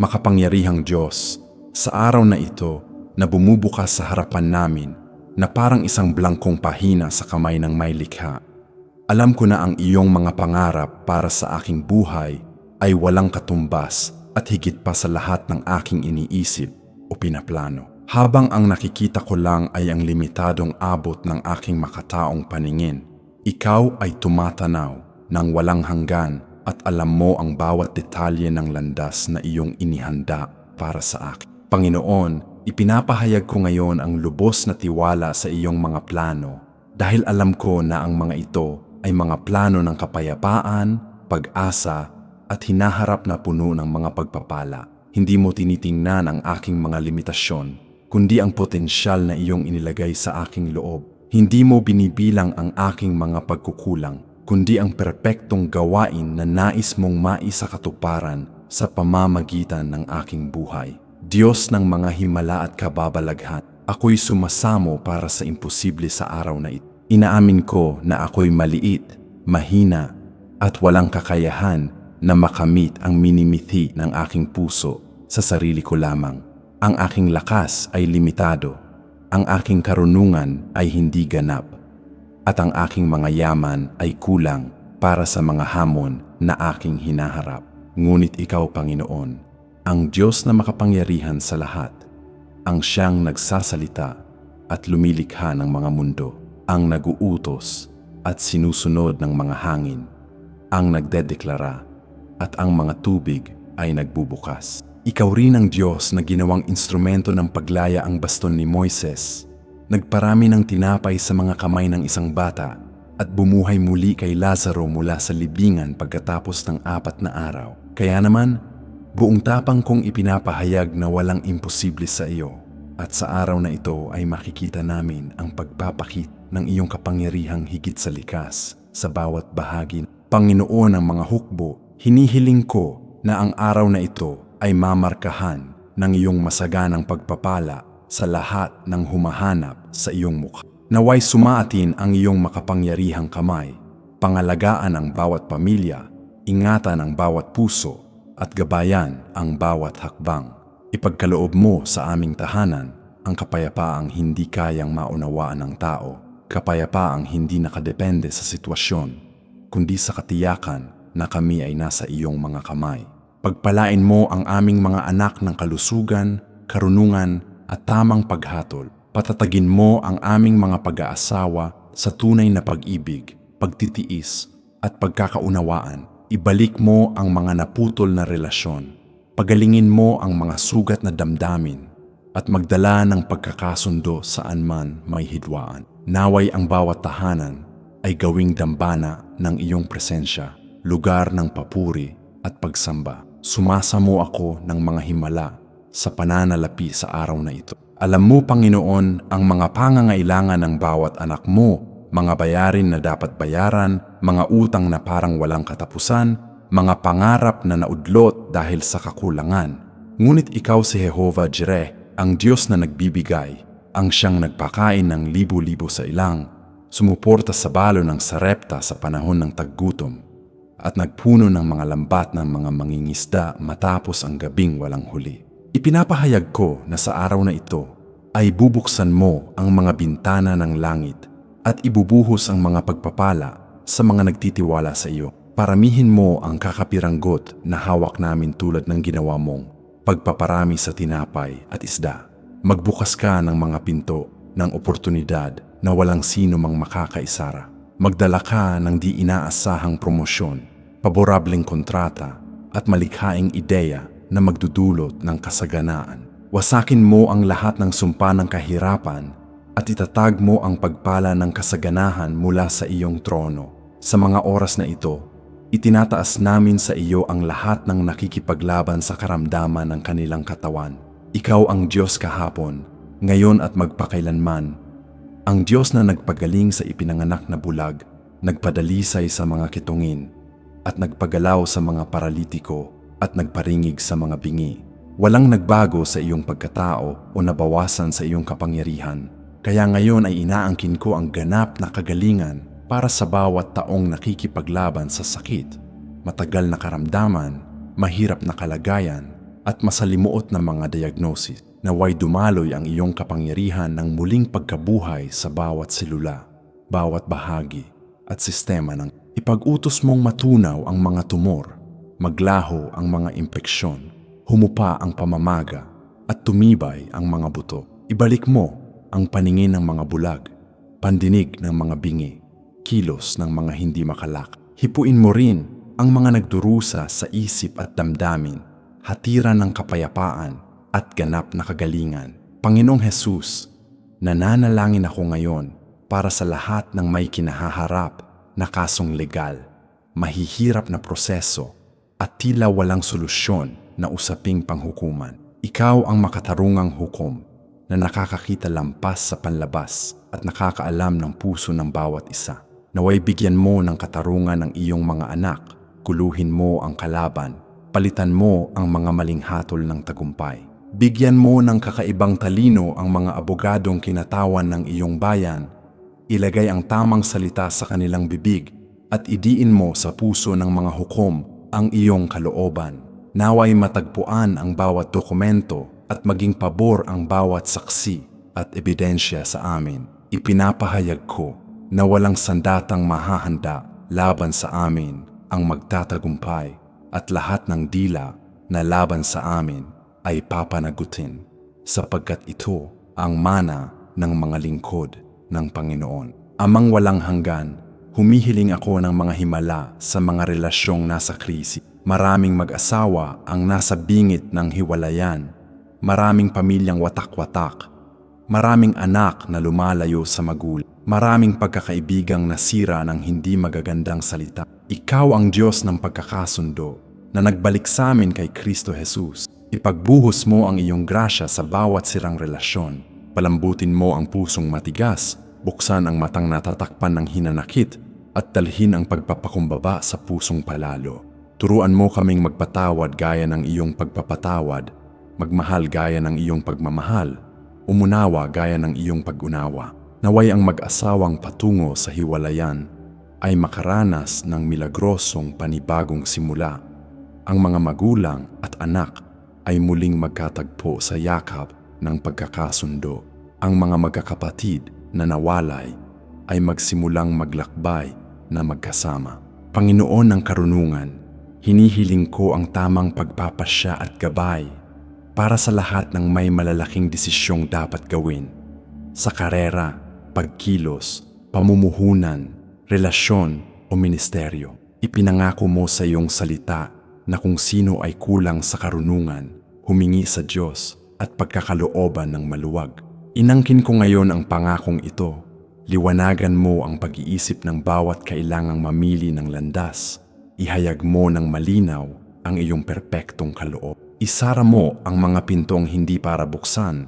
Makapangyarihang Diyos, sa araw na ito na bumubukas sa harapan namin na parang isang blangkong pahina sa kamay ng may likha. Alam ko na ang iyong mga pangarap para sa aking buhay ay walang katumbas at higit pa sa lahat ng aking iniisip o pinaplano. Habang ang nakikita ko lang ay ang limitadong abot ng aking makataong paningin, ikaw ay tumatanaw ng walang hanggan at alam mo ang bawat detalye ng landas na iyong inihanda para sa akin. Panginoon, ipinapahayag ko ngayon ang lubos na tiwala sa iyong mga plano dahil alam ko na ang mga ito ay mga plano ng kapayapaan, pag-asa at hinaharap na puno ng mga pagpapala. Hindi mo tinitingnan ang aking mga limitasyon, kundi ang potensyal na iyong inilagay sa aking loob. Hindi mo binibilang ang aking mga pagkukulang, kundi ang perpektong gawain na nais mong maisa katuparan sa pamamagitan ng aking buhay. Diyos ng mga himala at kababalaghan, ako'y sumasamo para sa imposible sa araw na ito. Inaamin ko na ako'y maliit, mahina, at walang kakayahan na makamit ang minimithi ng aking puso sa sarili ko lamang. Ang aking lakas ay limitado, ang aking karunungan ay hindi ganap, at ang aking mga yaman ay kulang para sa mga hamon na aking hinaharap. Ngunit ikaw, Panginoon, ang Diyos na makapangyarihan sa lahat, ang siyang nagsasalita at lumilikha ng mga mundo, ang naguutos at sinusunod ng mga hangin, ang nagdedeklara at ang mga tubig ay nagbubukas. Ikaw rin ang Diyos na ginawang instrumento ng paglaya ang baston ni Moises, nagparami ng tinapay sa mga kamay ng isang bata at bumuhay muli kay Lazaro mula sa libingan pagkatapos ng apat na araw. Kaya naman, buong tapang kong ipinapahayag na walang imposible sa iyo at sa araw na ito ay makikita namin ang pagpapakit ng iyong kapangyarihang higit sa likas sa bawat bahagi. Panginoon ng mga hukbo, hinihiling ko na ang araw na ito ay mamarkahan ng iyong masaganang pagpapala sa lahat ng humahanap sa iyong mukha. Naway sumaatin ang iyong makapangyarihang kamay, pangalagaan ang bawat pamilya, ingatan ang bawat puso, at gabayan ang bawat hakbang. Ipagkaloob mo sa aming tahanan ang kapayapaang hindi kayang maunawaan ng tao, kapayapaang hindi nakadepende sa sitwasyon, kundi sa katiyakan na kami ay nasa iyong mga kamay. Pagpalain mo ang aming mga anak ng kalusugan, karunungan at tamang paghatol. Patatagin mo ang aming mga pag-aasawa sa tunay na pag-ibig, pagtitiis at pagkakaunawaan. Ibalik mo ang mga naputol na relasyon. Pagalingin mo ang mga sugat na damdamin at magdala ng pagkakasundo saan man may hidwaan. Naway ang bawat tahanan ay gawing dambana ng iyong presensya, lugar ng papuri at pagsamba. Sumasamo ako ng mga himala sa pananalapi sa araw na ito. Alam mo, Panginoon, ang mga pangangailangan ng bawat anak mo, mga bayarin na dapat bayaran, mga utang na parang walang katapusan, mga pangarap na naudlot dahil sa kakulangan. Ngunit ikaw si Jehovah Jireh, ang Diyos na nagbibigay, ang siyang nagpakain ng libo-libo sa ilang, sumuporta sa balo ng sarepta sa panahon ng taggutom, at nagpuno ng mga lambat ng mga mangingisda matapos ang gabing walang huli. Ipinapahayag ko na sa araw na ito ay bubuksan mo ang mga bintana ng langit at ibubuhos ang mga pagpapala sa mga nagtitiwala sa iyo. Paramihin mo ang kakapiranggot na hawak namin tulad ng ginawa mong pagpaparami sa tinapay at isda. Magbukas ka ng mga pinto ng oportunidad na walang sino mang makakaisara. Magdala ka ng di inaasahang promosyon, paborableng kontrata at malikhaing ideya na magdudulot ng kasaganaan. Wasakin mo ang lahat ng sumpa ng kahirapan at itatag mo ang pagpala ng kasaganahan mula sa iyong trono. Sa mga oras na ito, itinataas namin sa iyo ang lahat ng nakikipaglaban sa karamdaman ng kanilang katawan. Ikaw ang Diyos kahapon, ngayon at magpakailanman. Ang Diyos na nagpagaling sa ipinanganak na bulag, nagpadalisay sa mga kitungin, at nagpagalaw sa mga paralitiko at nagparingig sa mga bingi. Walang nagbago sa iyong pagkatao o nabawasan sa iyong kapangyarihan. Kaya ngayon ay inaangkin ko ang ganap na kagalingan para sa bawat taong nakikipaglaban sa sakit, matagal na karamdaman, mahirap na kalagayan, at masalimuot na mga diagnosis. Naway dumaloy ang iyong kapangyarihan ng muling pagkabuhay sa bawat selula, bawat bahagi at sistema ng ipag-utos mong matunaw ang mga tumor, maglaho ang mga impeksyon, humupa ang pamamaga at tumibay ang mga buto. Ibalik mo ang paningin ng mga bulag, pandinig ng mga bingi, kilos ng mga hindi makalak. Hipuin mo rin ang mga nagdurusa sa isip at damdamin, hatiran ng kapayapaan at ganap na kagalingan. Panginoong Hesus, nananalangin ako ngayon para sa lahat ng may kinahaharap na kasong legal, mahihirap na proseso at tila walang solusyon na usaping panghukuman. Ikaw ang makatarungang hukom na nakakakita lampas sa panlabas at nakakaalam ng puso ng bawat isa. Naway bigyan mo ng katarungan ng iyong mga anak, kuluhin mo ang kalaban, palitan mo ang mga maling hatol ng tagumpay. Bigyan mo ng kakaibang talino ang mga abogadong kinatawan ng iyong bayan. Ilagay ang tamang salita sa kanilang bibig at idiin mo sa puso ng mga hukom ang iyong kalooban. Naway matagpuan ang bawat dokumento at maging pabor ang bawat saksi at ebidensya sa amin. Ipinapahayag ko na walang sandatang mahahanda laban sa amin ang magtatagumpay at lahat ng dila na laban sa amin ay papanagutin sapagkat ito ang mana ng mga lingkod ng Panginoon. Amang walang hanggan, humihiling ako ng mga himala sa mga relasyong nasa krisi. Maraming mag-asawa ang nasa bingit ng hiwalayan. Maraming pamilyang watak-watak. Maraming anak na lumalayo sa magulang. Maraming pagkakaibigang nasira ng hindi magagandang salita. Ikaw ang Diyos ng pagkakasundo na nagbalik sa amin kay Kristo Jesus. Ipagbuhos mo ang iyong grasya sa bawat sirang relasyon. Palambutin mo ang pusong matigas, buksan ang matang natatakpan ng hinanakit, at dalhin ang pagpapakumbaba sa pusong palalo. Turuan mo kaming magpatawad gaya ng iyong pagpapatawad, magmahal gaya ng iyong pagmamahal, umunawa gaya ng iyong pag-unawa. Naway ang mag-asawang patungo sa hiwalayan ay makaranas ng milagrosong panibagong simula. Ang mga magulang at anak ay muling magkatagpo sa yakap ng pagkakasundo. Ang mga magkakapatid na nawalay ay magsimulang maglakbay na magkasama. Panginoon ng karunungan, hinihiling ko ang tamang pagpapasya at gabay para sa lahat ng may malalaking desisyong dapat gawin. Sa karera, pagkilos, pamumuhunan, relasyon o ministeryo. Ipinangako mo sa iyong salita na kung sino ay kulang sa karunungan, humingi sa Diyos at pagkakalooban ng maluwag. Inangkin ko ngayon ang pangakong ito. Liwanagan mo ang pag-iisip ng bawat kailangang mamili ng landas. Ihayag mo ng malinaw ang iyong perpektong kaloob. Isara mo ang mga pintong hindi para buksan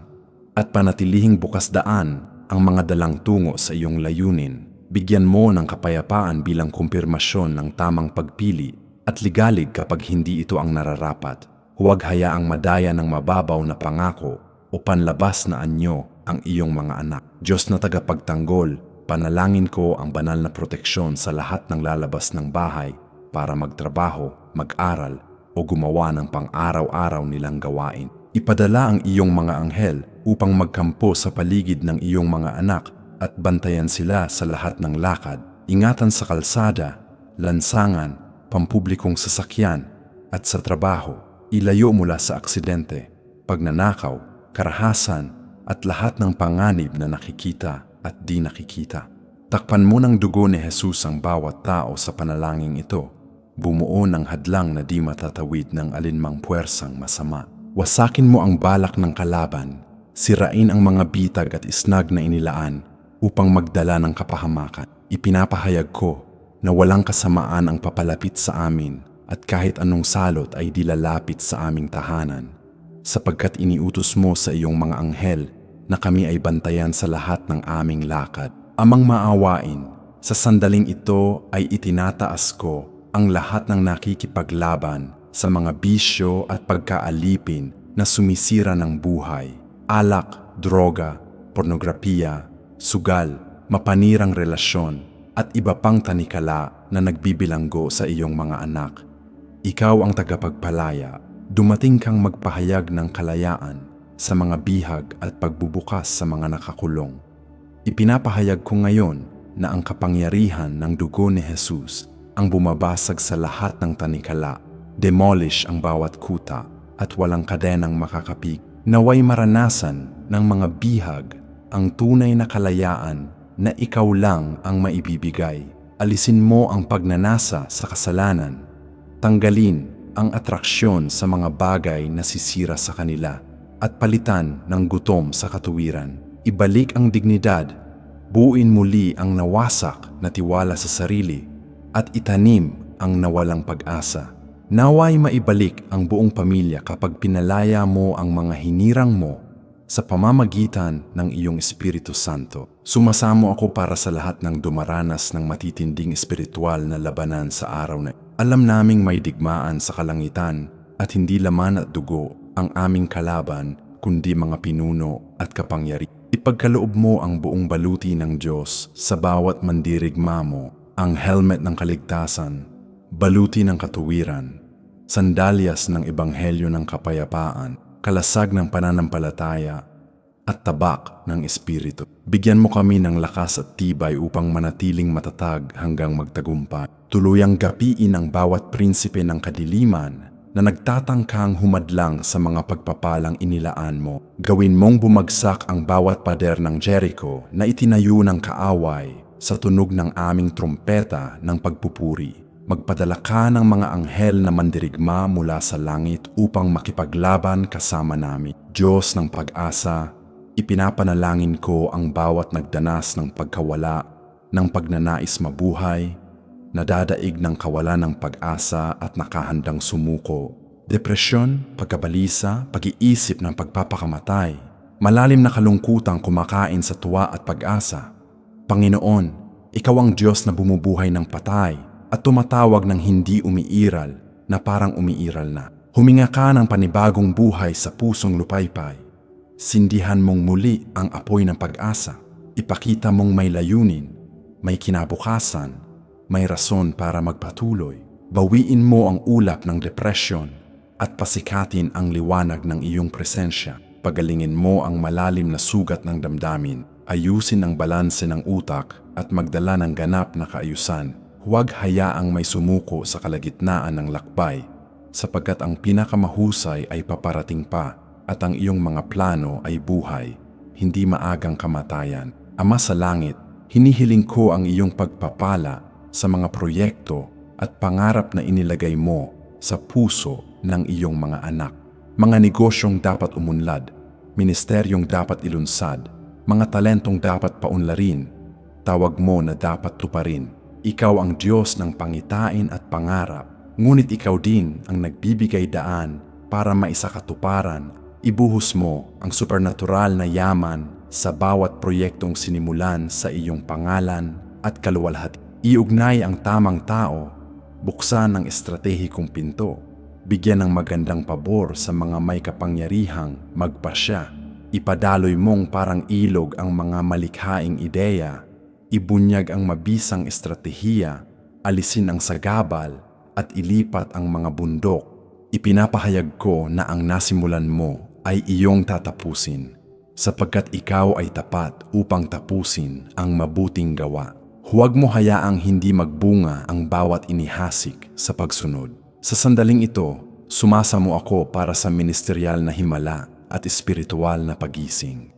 at panatilihing bukas daan ang mga dalang tungo sa iyong layunin. Bigyan mo ng kapayapaan bilang kumpirmasyon ng tamang pagpili at ligalig kapag hindi ito ang nararapat. Huwag hayaang madaya ng mababaw na pangako o panlabas na anyo ang iyong mga anak. Diyos na tagapagtanggol, panalangin ko ang banal na proteksyon sa lahat ng lalabas ng bahay para magtrabaho, mag-aral o gumawa ng pang-araw-araw nilang gawain. Ipadala ang iyong mga anghel upang magkampo sa paligid ng iyong mga anak at bantayan sila sa lahat ng lakad, ingatan sa kalsada, lansangan, pampublikong sasakyan at sa trabaho, ilayo mula sa aksidente, pagnanakaw, karahasan at lahat ng panganib na nakikita at di nakikita. Takpan mo ng dugo ni Jesus ang bawat tao sa panalangin ito. Bumuo ng hadlang na di matatawid ng alinmang puwersang masama. Wasakin mo ang balak ng kalaban, sirain ang mga bitag at isnag na inilaan upang magdala ng kapahamakan. Ipinapahayag ko na walang kasamaan ang papalapit sa amin at kahit anong salot ay dilalapit sa aming tahanan sapagkat iniutos mo sa iyong mga anghel na kami ay bantayan sa lahat ng aming lakad. Amang maawain, sa sandaling ito ay itinataas ko ang lahat ng nakikipaglaban sa mga bisyo at pagkaalipin na sumisira ng buhay, alak, droga, pornografiya, sugal, mapanirang relasyon, at iba pang tanikala na nagbibilanggo sa iyong mga anak. Ikaw ang tagapagpalaya, dumating kang magpahayag ng kalayaan sa mga bihag at pagbubukas sa mga nakakulong. Ipinapahayag ko ngayon na ang kapangyarihan ng dugo ni Jesus ang bumabasag sa lahat ng tanikala, demolish ang bawat kuta at walang kadenang makakapig. Naway maranasan ng mga bihag ang tunay na kalayaan na ikaw lang ang maibibigay. Alisin mo ang pagnanasa sa kasalanan. Tanggalin ang atraksyon sa mga bagay na sisira sa kanila at palitan ng gutom sa katuwiran. Ibalik ang dignidad, buuin muli ang nawasak na tiwala sa sarili at itanim ang nawalang pag-asa. Naway maibalik ang buong pamilya kapag pinalaya mo ang mga hinirang mo sa pamamagitan ng iyong Espiritu Santo. Sumasamo ako para sa lahat ng dumaranas ng matitinding espiritual na labanan sa araw na alam naming may digmaan sa kalangitan at hindi laman at dugo ang aming kalaban kundi mga pinuno at kapangyari. Ipagkaloob mo ang buong baluti ng Diyos sa bawat mandirigma mo, ang helmet ng kaligtasan, baluti ng katuwiran, sandalyas ng ebanghelyo ng kapayapaan, kalasag ng pananampalataya, at tabak ng Espiritu. Bigyan mo kami ng lakas at tibay upang manatiling matatag hanggang magtagumpay. Tuluyang gapiin ang bawat prinsipe ng kadiliman na nagtatangkang humadlang sa mga pagpapalang inilaan mo. Gawin mong bumagsak ang bawat pader ng Jericho na itinayo ng kaaway sa tunog ng aming trumpeta ng pagpupuri. Magpadala ka ng mga anghel na mandirigma mula sa langit upang makipaglaban kasama namin. Diyos ng pag-asa, ipinapanalangin ko ang bawat nagdanas ng pagkawala, ng pagnanais mabuhay, nadadaig ng kawalan ng pag-asa at nakahandang sumuko. Depresyon, pagkabalisa, pag-iisip ng pagpapakamatay, malalim na kalungkutang kumakain sa tuwa at pag-asa. Panginoon, Ikaw ang Diyos na bumubuhay ng patay at tumatawag ng hindi umiiral na parang umiiral na. Huminga ka ng panibagong buhay sa pusong lupaypay. Sindihan mong muli ang apoy ng pag-asa. Ipakita mong may layunin, may kinabukasan, may rason para magpatuloy. Bawiin mo ang ulap ng depresyon at pasikatin ang liwanag ng iyong presensya. Pagalingin mo ang malalim na sugat ng damdamin. Ayusin ang balanse ng utak at magdala ng ganap na kaayusan. Huwag hayaang may sumuko sa kalagitnaan ng lakbay sapagkat ang pinakamahusay ay paparating pa at ang iyong mga plano ay buhay, hindi maagang kamatayan. Ama sa langit, hinihiling ko ang iyong pagpapala sa mga proyekto at pangarap na inilagay mo sa puso ng iyong mga anak. Mga negosyong dapat umunlad, ministeryong dapat ilunsad, mga talentong dapat paunlarin, tawag mo na dapat tuparin. Ikaw ang Diyos ng pangitain at pangarap, ngunit ikaw din ang nagbibigay daan para maisakatuparan. Ibuhos mo ang supernatural na yaman sa bawat proyektong sinimulan sa iyong pangalan at kaluwalhati. Iugnay ang tamang tao, buksan ang estratehikong pinto, bigyan ng magandang pabor sa mga may kapangyarihang magpasya. Ipadaloy mong parang ilog ang mga malikhaing ideya ibunyag ang mabisang estratehiya, alisin ang sagabal at ilipat ang mga bundok. Ipinapahayag ko na ang nasimulan mo ay iyong tatapusin sapagkat ikaw ay tapat upang tapusin ang mabuting gawa. Huwag mo hayaang hindi magbunga ang bawat inihasik sa pagsunod. Sa sandaling ito, sumasamo ako para sa ministeryal na himala at espiritual na pagising.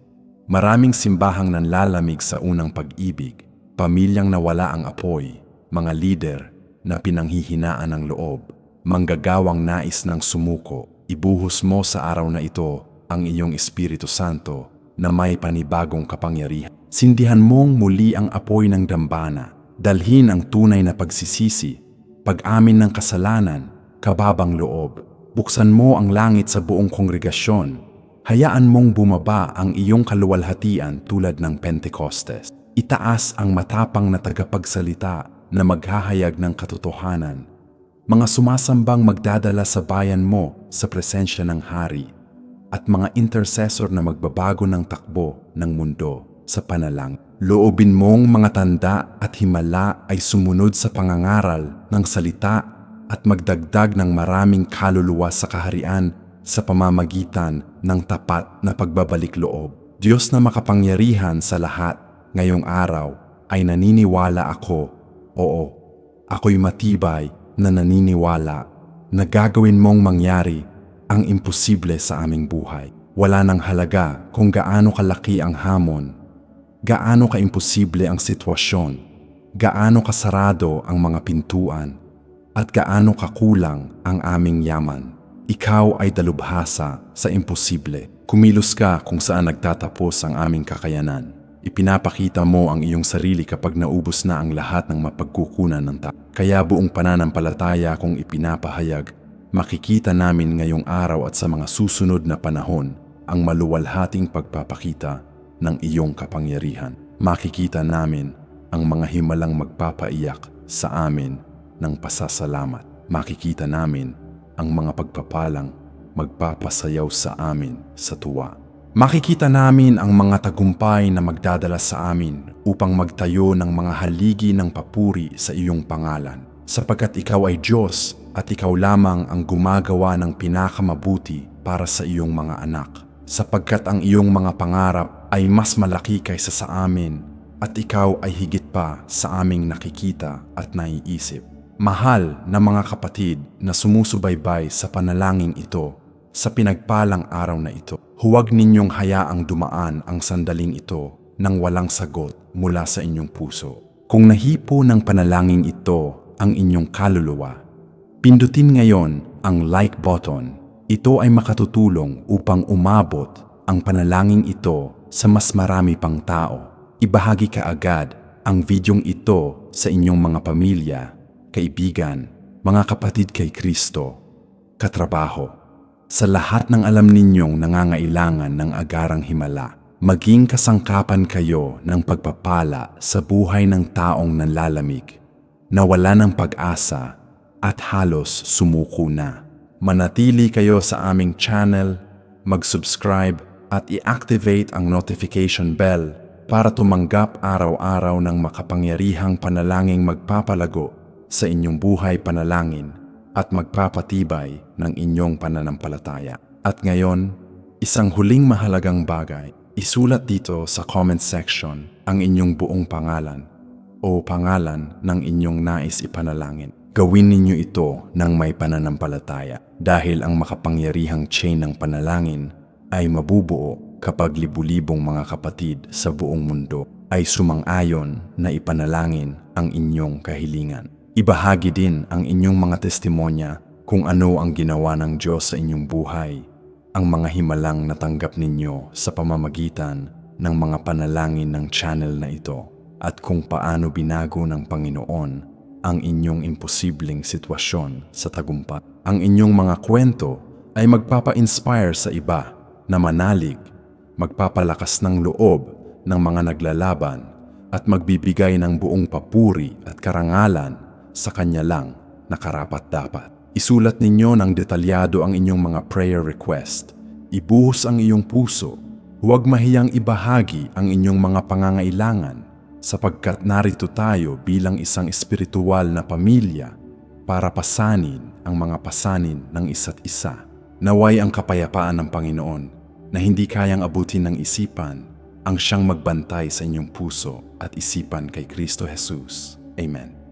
Maraming simbahang nanlalamig sa unang pag-ibig, pamilyang nawala ang apoy, mga leader na pinanghihinaan ng loob, manggagawang nais ng sumuko, ibuhos mo sa araw na ito ang iyong Espiritu Santo na may panibagong kapangyarihan. Sindihan mong muli ang apoy ng dambana, dalhin ang tunay na pagsisisi, pag-amin ng kasalanan, kababang loob. Buksan mo ang langit sa buong kongregasyon hayaan mong bumaba ang iyong kaluwalhatian tulad ng Pentecostes. Itaas ang matapang na tagapagsalita na maghahayag ng katotohanan. Mga sumasambang magdadala sa bayan mo sa presensya ng hari at mga intercessor na magbabago ng takbo ng mundo sa panalang. Loobin mong mga tanda at himala ay sumunod sa pangangaral ng salita at magdagdag ng maraming kaluluwa sa kaharian sa pamamagitan ng tapat na pagbabalik loob. Diyos na makapangyarihan sa lahat ngayong araw ay naniniwala ako, oo, ako'y matibay na naniniwala na gagawin mong mangyari ang imposible sa aming buhay. Wala nang halaga kung gaano kalaki ang hamon, gaano kaimposible ang sitwasyon, gaano kasarado ang mga pintuan, at gaano kakulang ang aming yaman. Ikaw ay dalubhasa sa imposible. Kumilos ka kung saan nagtatapos ang aming kakayanan. Ipinapakita mo ang iyong sarili kapag naubos na ang lahat ng mapagkukunan ng tao. Kaya buong pananampalataya kong ipinapahayag, makikita namin ngayong araw at sa mga susunod na panahon ang maluwalhating pagpapakita ng iyong kapangyarihan. Makikita namin ang mga himalang magpapaiyak sa amin ng pasasalamat. Makikita namin ang mga pagpapalang magpapasayaw sa amin sa tuwa. Makikita namin ang mga tagumpay na magdadala sa amin upang magtayo ng mga haligi ng papuri sa iyong pangalan. Sapagkat ikaw ay Diyos at ikaw lamang ang gumagawa ng pinakamabuti para sa iyong mga anak. Sapagkat ang iyong mga pangarap ay mas malaki kaysa sa amin at ikaw ay higit pa sa aming nakikita at naiisip. Mahal na mga kapatid na sumusubaybay sa panalangin ito sa pinagpalang araw na ito, huwag ninyong hayaang dumaan ang sandaling ito nang walang sagot mula sa inyong puso. Kung nahipo ng panalangin ito ang inyong kaluluwa, pindutin ngayon ang like button. Ito ay makatutulong upang umabot ang panalangin ito sa mas marami pang tao. Ibahagi ka agad ang videong ito sa inyong mga pamilya, kaibigan, mga kapatid kay Kristo, katrabaho. Sa lahat ng alam ninyong nangangailangan ng agarang himala, maging kasangkapan kayo ng pagpapala sa buhay ng taong nanlalamig, na wala ng pag-asa at halos sumuko na. Manatili kayo sa aming channel, mag-subscribe at i-activate ang notification bell para tumanggap araw-araw ng makapangyarihang panalangin magpapalago sa inyong buhay panalangin at magpapatibay ng inyong pananampalataya. At ngayon, isang huling mahalagang bagay, isulat dito sa comment section ang inyong buong pangalan o pangalan ng inyong nais ipanalangin. Gawin ninyo ito ng may pananampalataya dahil ang makapangyarihang chain ng panalangin ay mabubuo kapag libu-libong mga kapatid sa buong mundo ay sumang-ayon na ipanalangin ang inyong kahilingan. Ibahagi din ang inyong mga testimonya kung ano ang ginawa ng Diyos sa inyong buhay, ang mga himalang natanggap ninyo sa pamamagitan ng mga panalangin ng channel na ito, at kung paano binago ng Panginoon ang inyong imposibleng sitwasyon sa tagumpay. Ang inyong mga kwento ay magpapa-inspire sa iba na manalig, magpapalakas ng loob ng mga naglalaban at magbibigay ng buong papuri at karangalan sa Kanya lang na karapat-dapat. Isulat ninyo ng detalyado ang inyong mga prayer request. Ibuhos ang iyong puso. Huwag mahiyang ibahagi ang inyong mga pangangailangan sapagkat narito tayo bilang isang espiritual na pamilya para pasanin ang mga pasanin ng isa't isa. Naway ang kapayapaan ng Panginoon na hindi kayang abutin ng isipan ang siyang magbantay sa inyong puso at isipan kay Kristo Jesus. Amen.